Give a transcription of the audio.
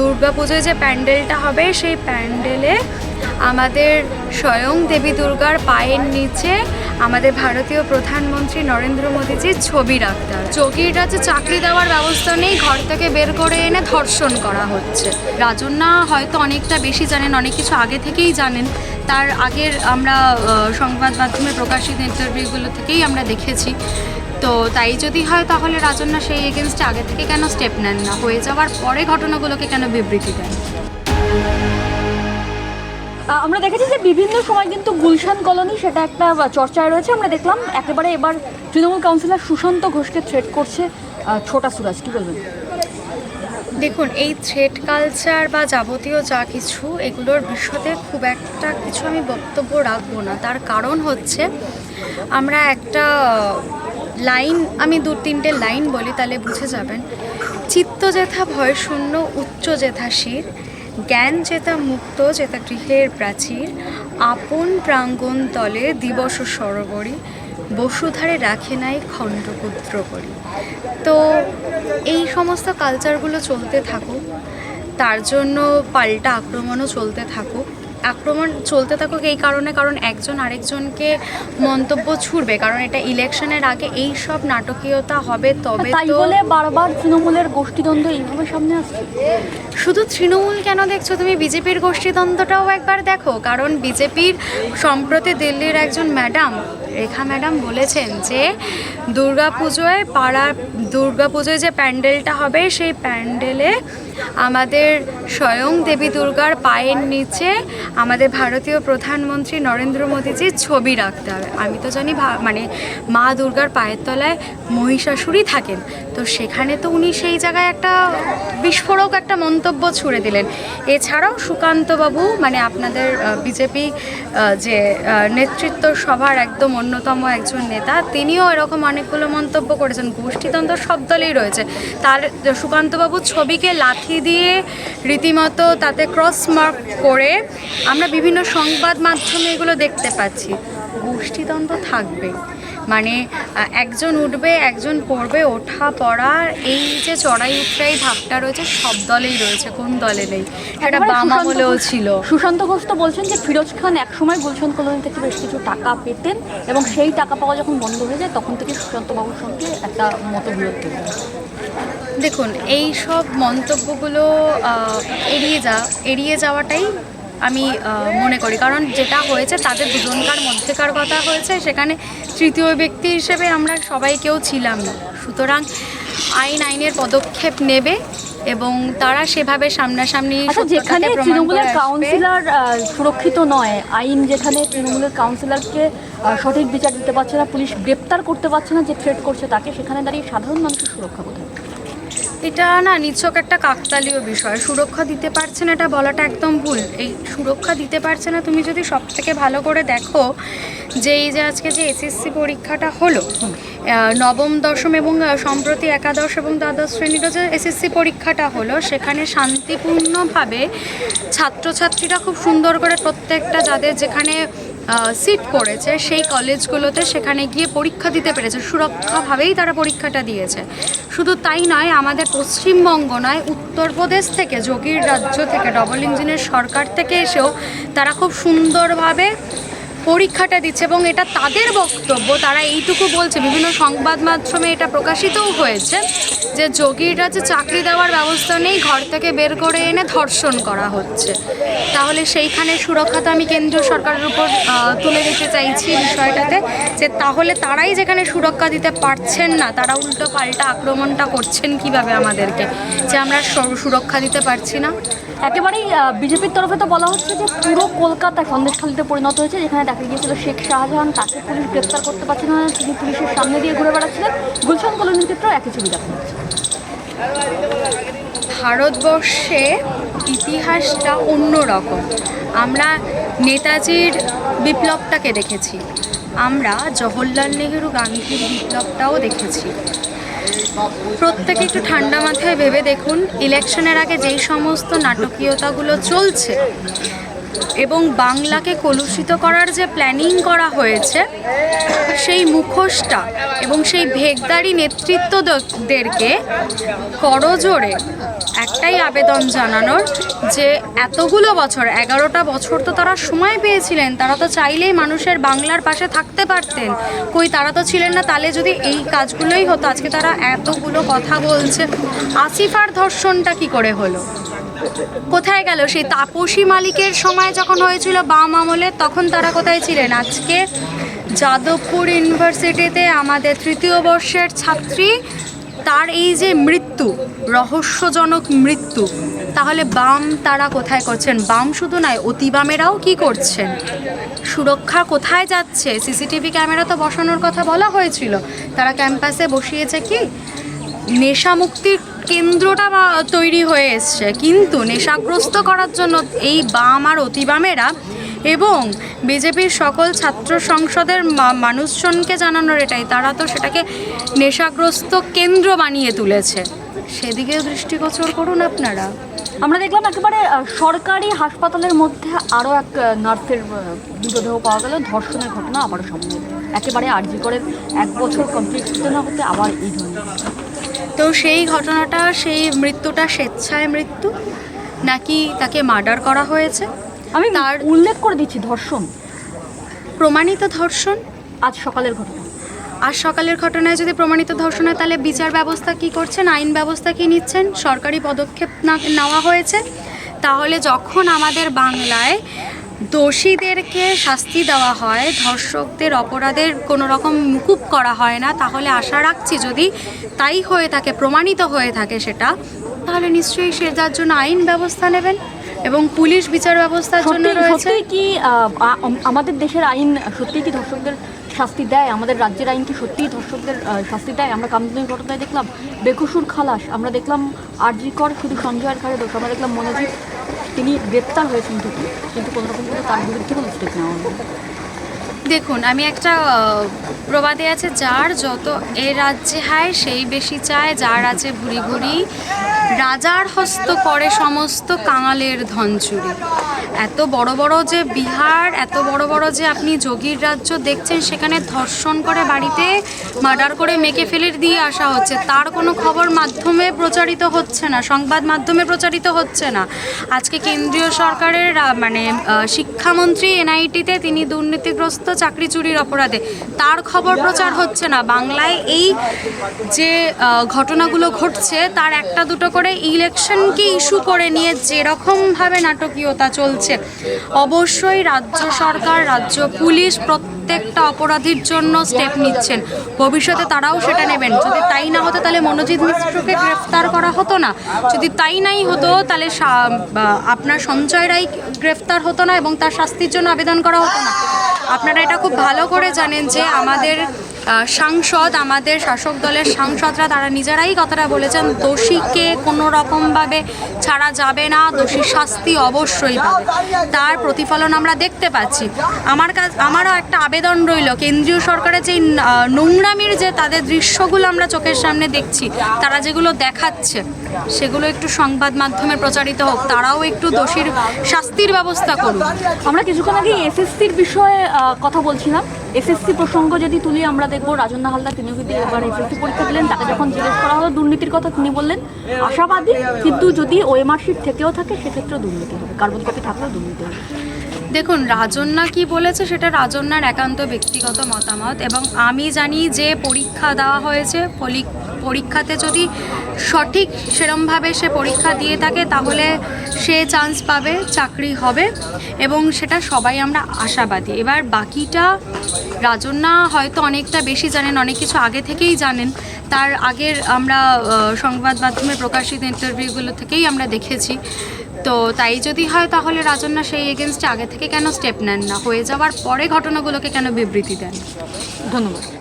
দুর্গাপুজোয় যে প্যান্ডেলটা হবে, সেই প্যান্ডেলে আমাদের স্বয়ং দেবী দুর্গার পায়ের নিচে আমাদের ভারতীয় প্রধানমন্ত্রী নরেন্দ্র মোদীজির ছবি রাখতে হবে। যোগীর রাজ্যে চাকরি দেওয়ার ব্যবস্থা নেই, ঘর থেকে বের করে এনে ধর্ষণ করা হচ্ছে। রাজন্যা হয়তো অনেকটা বেশি জানেন, অনেক কিছু আগে থেকেই জানেন। তার আগের আমরা সংবাদ মাধ্যমে প্রকাশিত ইন্টারভিউগুলো থেকেই আমরা দেখেছি। তো তাই যদি হয় তাহলে রাজন্যা সেই এগেনস্টে আগে থেকে কেন স্টেপ নেন না? হয়ে যাওয়ার পরে ঘটনাগুলোকে কেন বিবৃতি দেন? আমরা দেখেছি যে বিভিন্ন সময় কিন্তু গুলশান কলোনি সেটা একটা চর্চায় রয়েছে। আমরা দেখলাম একেবারে এবার তৃণমূল কাউন্সিলর সুশান্ত ঘোষকে থ্রেট করছে ছোটা সুরাজ। কি বলবেন? দেখুন এই থ্রেড কালচার বা যাবতীয় যা কিছু এগুলোর বিশদে খুব একটা কিছু আমি বক্তব্য রাখব না। তার কারণ হচ্ছে আমরা একটা লাইন, আমি দু তিনটে লাইন বলি, তাহলে বুঝে যাবেন। চিত্ত যেথা ভয় শূন্য উচ্চ যেথা শির। জ্ঞান যেথা মুক্ত, যেথা গৃহের প্রাচীর। আপন প্রাঙ্গণ তলে দিবস সরোবরী। বসুধারে রাখে নাই খণ্ডপুত্র করি। তো এই সমস্ত কালচারগুলো চলতে থাকুক, তার জন্য পাল্টা আক্রমণও চলতে থাকুক। আক্রমণ চলতে থাকুক এই কারণে কারণ একজন আরেকজনকে মন্তব্য ছুড়বে কারণ এটা ইলেকশনের আগে এই সব নাটকীয়তা হবে তবে তাই বলে বারবার তৃণমূলের গোষ্ঠীদ্বন্দ্ব এইভাবে সামনে আসছে। শুধু তৃণমূল কেন দেখছ? তুমি বিজেপির গোষ্ঠীদ্বন্দ্বটাও একবার দেখো কারণ বিজেপির সম্প্রতি দিল্লির একজন ম্যাডাম রেখা ম্যাডাম বলেছেন যে দুর্গা দুর্গাপুজোয় পাড়ার দুর্গাপুজোয় যে প্যান্ডেলটা হবে, সেই প্যান্ডেলে আমাদের স্বয়ং দেবী দুর্গার পায়ের নিচে আমাদের ভারতীয় প্রধানমন্ত্রী নরেন্দ্র মোদীজির ছবি রাখতে হবে। আমি তো জানি মানে মা দুর্গার পায়ের তলায় মহিষাসুরই থাকেন। তো সেখানে তো উনি সেই জায়গায় একটা বিস্ফোরক একটা মন্তব্য ছুড়ে দিলেন। এছাড়াও সুকান্তবাবু মানে আপনাদের বিজেপি যে নেতৃত্ব সভার একদম অন্যতম একজন নেতা তিনিও এরকম অনেকগুলো মন্তব্য করেছেন। গোষ্ঠীতন্ত্র সব দলেই রয়েছে। তার সুকান্তবাবু ছবিকে লাথি দিয়ে রীতিমতো তাতে ক্রস মার্ক করে আমরা বিভিন্ন সংবাদ মাধ্যমে এগুলো দেখতে পাচ্ছি। গোষ্ঠীতন্ত্র থাকবে। মানে একজন উঠবে একজন পড়বে ওঠা পড়ার এই যে চড়াই উঠরাই ভাবটা রয়েছে সব দলেই রয়েছে কোন দলে নেই। সেটা একেবারে বাম আমলেও ছিল। সুশান্ত ঘোষ তো বলছেন যে ফিরোজ খান একসময় গুলশান কলোনি থেকে বেশ কিছু টাকা পেতেন এবং সেই টাকা পাওয়া যখন বন্ধ হয়ে যায়, তখন থেকে সুশান্ত বাবুর সঙ্গে একটা মতবিরোধ তৈরি দেখুন, এই সব মন্তব্যগুলো এড়িয়ে যা, এড়িয়ে যাওয়াটাই আমি মনে করি। কারণ যেটা হয়েছে, তাদের দুজনকার মধ্যেকার কথা হয়েছে। সেখানে তৃতীয় ব্যক্তি হিসেবে আমরা সবাই কেউ ছিলাম না। সুতরাং আইন আইনের পদক্ষেপ নেবে। এবং তারা সেভাবে সামনাসামনি আচ্ছা যেখানে তৃণমূলের। কাউন্সিলর সুরক্ষিত নয় আইন যেখানে তৃণমূলের কাউন্সিলরকে সঠিক বিচার দিতে পারছে না পুলিশ গ্রেপ্তার করতে পারছে না যে থ্রেট করছে তাকে সেখানে দাঁড়িয়ে সাধারণ মানুষের সুরক্ষা কোথায় এটা না নিছক একটা কাকতালীয় বিষয়। সুরক্ষা দিতে পারছে না এটা বলাটা একদম ভুল। এই সুরক্ষা দিতে পারছে না তুমি যদি সব থেকে ভালো করে দেখো যে এই যে আজকে যে এসএসসি পরীক্ষাটা হলো নবম দশম এবং সম্প্রতি একাদশ এবং দ্বাদশ শ্রেণীরও যে এসএসসি পরীক্ষাটা হলো সেখানে শান্তিপূর্ণভাবে ছাত্রছাত্রীরা খুব সুন্দর করে প্রত্যেকটা যাদের যেখানে সিট করেছে, সেই কলেজগুলোতে সেখানে গিয়ে পরীক্ষা দিতে পেরেছে। সুরক্ষাভাবেই তারা পরীক্ষাটা দিয়েছে। শুধু তাই নয়, আমাদের পশ্চিমবঙ্গ নয়, উত্তরপ্রদেশ থেকে যোগীর রাজ্য থেকে ডবল ইঞ্জিনের সরকার থেকে এসেও তারা খুব সুন্দরভাবে পরীক্ষাটা দিচ্ছে এবং এটা তাদের বক্তব্য, তারা এইটুকু বলছে। বিভিন্ন সংবাদ মাধ্যমে এটা প্রকাশিতও হয়েছে যে যোগীরা যে চাকরি দেওয়ার ব্যবস্থা নেই, ঘর থেকে বের করে এনে ধর্ষণ করা হচ্ছে। তাহলে সেইখানে সুরক্ষা তো আমি কেন্দ্রীয় সরকারের উপর তুলে দিতে চাইছি বিষয়টাতে, যে তাহলে তারাই যেখানে সুরক্ষা দিতে পারছেন না, তারা উল্টো পাল্টা আক্রমণটা করছেন কীভাবে আমাদেরকে? যে আমরা সুরক্ষা দিতে পারছি না। একেবারেই বিজেপির তরফে তো বলা হচ্ছে যে পুরো কলকাতা সন্দেশখালিতে পরিণত হয়েছে, যেখানে দেখা গিয়েছিল শেখ শাহজাহান তাকে পুলিশ গ্রেপ্তার করতে পারছিল না, তিনি পুলিশের সামনে দিয়ে ঘুরে বেড়াচ্ছিলেন। গুলশান কলোনির ক্ষেত্রেও একই ছবি দেখা যাচ্ছে। ভারতবর্ষে ইতিহাসটা অন্যরকম আমরা নেতাজির বিপ্লবটাকে দেখেছি। আমরা জওহরলাল নেহেরু গান্ধীর বিপ্লবটাও দেখেছি। প্রত্যেকে একটু ঠান্ডা মাথায় ভেবে দেখুন, ইলেকশনের আগে যেই সমস্ত নাটকীয়তাগুলো চলছে এবং বাংলাকে কলুষিত করার যে প্ল্যানিং করা হয়েছে, সেই মুখোশটা এবং সেই ভেগদারি নেতৃত্বদেরকে একটা একটাই আবেদন জানানোর যে এতগুলো বছর, এগারোটা বছর তো তারা সময় পেয়েছিলেন। তারা তো চাইলেই মানুষের বাংলার পাশে থাকতে পারতেন। কই, তারা তো ছিলেন না, তাহলে যদি এই কাজগুলোই হতো, আজকে তারা এতগুলো কথা বলছে। আসিফার ধর্ষণটা কি করে হলো? কোথায় গেল? সেই তাপসী মালিকের সময় যখন হয়েছিল বাম আমলে, তখন তারা কোথায় ছিলেন? আজকে যাদবপুর ইউনিভার্সিটিতে আমাদের তৃতীয় বর্ষের ছাত্রী, তার এই যে মৃত্যু রহস্যজনক মৃত্যু। তাহলে বাম তারা কোথায় করছেন? বাম শুধু নয়, অতি বামেরাও কি করছেন? সুরক্ষা কোথায় যাচ্ছে? সিসিটিভি ক্যামেরা তো বসানোর কথা বলা হয়েছিল। তারা ক্যাম্পাসে বসিয়েছে কি? নেশামুক্তির কেন্দ্রটা তৈরি হয়ে এসছে। কিন্তু নেশাগ্রস্ত করার জন্য এই বাম আর অতিবামেরা এবং বিজেপির সকল ছাত্র সংসদের মানুষজনকে জানানোর এটাই। তারা তো সেটাকে নেশাগ্রস্ত কেন্দ্র বানিয়ে তুলেছে। সেদিকেও দৃষ্টিগোচর করুন আপনারা। আমরা দেখলাম একেবারে সরকারি হাসপাতালের মধ্যে আরও এক নার্সের মৃতদেহ পাওয়া গেল। ধর্ষণের ঘটনা আবারও এলো। একেবারে আর্জি করে এক বছর কমপ্লিট হতে না হতে আবার এই ধরনের তো সেই ঘটনাটা সেই মৃত্যুটা স্বেচ্ছায় মৃত্যু? নাকি তাকে মার্ডার করা হয়েছে? আমি তার- উল্লেখ করে দিচ্ছি ধর্ষণ। প্রমাণিত ধর্ষণ? আজ সকালের ঘটনা। আর সকালের ঘটনায় যদি প্রমাণিত ধর্ষণ হয় তাহলে বিচার ব্যবস্থা কি করছেন? আইন ব্যবস্থা কি নিচ্ছেন? সরকারি পদক্ষেপ না নেওয়া হয়েছে। তাহলে যখন আমাদের বাংলায় দোষীদেরকে শাস্তি দেওয়া হয় ধর্ষকদের অপরাধের কোনো রকম মুকুব করা হয় না তাহলে আশা রাখছি যদি তাই হয়ে থাকে প্রমাণিত হয়ে থাকে সেটা তাহলে নিশ্চয়ই সে যার জন্য আইন ব্যবস্থা নেবেন এবং পুলিশ বিচার ব্যবস্থার জন্য রয়েছে। কি আমাদের দেশের আইন সত্যি কি ধর্ষকদের শাস্তি দেয়, আমাদের রাজ্যের আইন কি সত্যিই ধর্ষকদের শাস্তি দেয় আমরা কামদুনির ঘটনায় দেখলাম বেকসুর খালাস, আমরা দেখলাম আরজিকর শুধু সঞ্জয়ের ঘাড়ে দোষ, আমরা দেখলাম মনোজিৎ, তিনি গ্রেপ্তার হয়েছেন ঠিকই কিন্তু কোনো রকম করে তার বিরুদ্ধে কোনো স্টেপ নেওয়া হলো না। দেখুন, আমি একটা প্রবাদে আছে, যার যত এ রাজ্যে হায়, সেই বেশি চায়, যার আছে ভুরি ভুরি। রাজার হস্ত করে সমস্ত কাঙালের ধন চুরি। এত বড় বড় যে বিহার, এত বড় বড় যে আপনি যোগীর রাজ্য দেখছেন, সেখানে ধর্ষণ করে বাড়িতে মার্ডার করে মেকে ফেলে দিয়ে আসা হচ্ছে। তার কোনো খবর মাধ্যমে প্রচারিত হচ্ছে না, সংবাদ মাধ্যমে প্রচারিত হচ্ছে না। আজকে কেন্দ্রীয় সরকারের মানে শিক্ষামন্ত্রী এনআইটিতে তিনি দুর্নীতিগ্রস্ত চাকরি চুরির অপরাধে। তার খবর প্রচার হচ্ছে না। বাংলায় এই যে ঘটনাগুলো ঘটছে, তার একটা দুটো করে ইলেকশনকে ইস্যু করে নিয়ে যেরকমভাবে নাটকীয়তা চলছে, অবশ্যই রাজ্য সরকার, রাজ্য পুলিশ প্রত্যেকটা অপরাধীর জন্য স্টেপ নিচ্ছেন। ভবিষ্যতে তারাও সেটা নেবেন। যদি তাই না হতো, তাহলে মনোজিৎ মিশ্রকে গ্রেফতার করা হতো না। যদি তাই নাই হতো, তাহলে আপনার সঞ্চয় রায় গ্রেফতার হতো না এবং তার শাস্তির জন্য আবেদন করা হতো না। আপনারা এটা খুব ভালো করে জানেন যে আমাদের সাংসদ, আমাদের শাসক দলের সাংসদরা তারা নিজেরাই কথাটা বলেছেন, দোষীকে কোনো রকমভাবে ছাড়া যাবে না, দোষীর শাস্তি অবশ্যই পাবে। তার প্রতিফলন আমরা দেখতে পাচ্ছি। আমার কাছ আমারও একটা আবেদন রইল, কেন্দ্রীয় সরকারের যে নোংরামির যে তাদের দৃশ্যগুলো আমরা চোখের সামনে দেখছি, তারা যেগুলো দেখাচ্ছে সেগুলো একটু সংবাদ মাধ্যমে প্রচারিত হোক, তারাও একটু দোষীর শাস্তির ব্যবস্থা করুক। আমরা কিছুক্ষণ আগে এসএসসির বিষয়ে কথা বলছিলাম। এসএসসি প্রসঙ্গ যদি তুলি, আমরা দেখব রাজন্না হালদার, তিনিও কিন্তু এবার এসএসসি পরীক্ষা দিলেন। তাকে যখন জিজ্ঞেস করা হলো, দুর্নীতির কথা তিনি বললেন, আশাবাদী, কিন্তু যদি ওএমআর থেকেও থাকে, সেক্ষেত্রেও দুর্নীতি হবে। কার্বন কপি থাকলেও দুর্নীতি হবে। দেখুন, রাজন্যা কি বলেছে সেটা রাজন্যার একান্ত ব্যক্তিগত মতামত এবং আমি জানি যে পরীক্ষা দেওয়া হয়েছে পরীক্ষাতে যদি সঠিক সেরমভাবে সে পরীক্ষা দিয়ে থাকে তাহলে সে চান্স পাবে, চাকরি হবে এবং সেটা সবাই আমরা আশাবাদী। এবার বাকিটা রাজন্যা হয়তো অনেকটা বেশি জানেন, অনেক কিছু আগে থেকেই জানেন। তার আগের আমরা সংবাদ মাধ্যমে প্রকাশিত ইন্টারভিউগুলো থেকেই আমরা দেখেছি। তো তাই যদি হয় তাহলে রাজন্যা সেই এগেনস্টে আগে থেকে কেন স্টেপ নেন না? হয়ে যাওয়ার পরে ঘটনাগুলোকে কেন বিবৃতি দেন? ধন্যবাদ।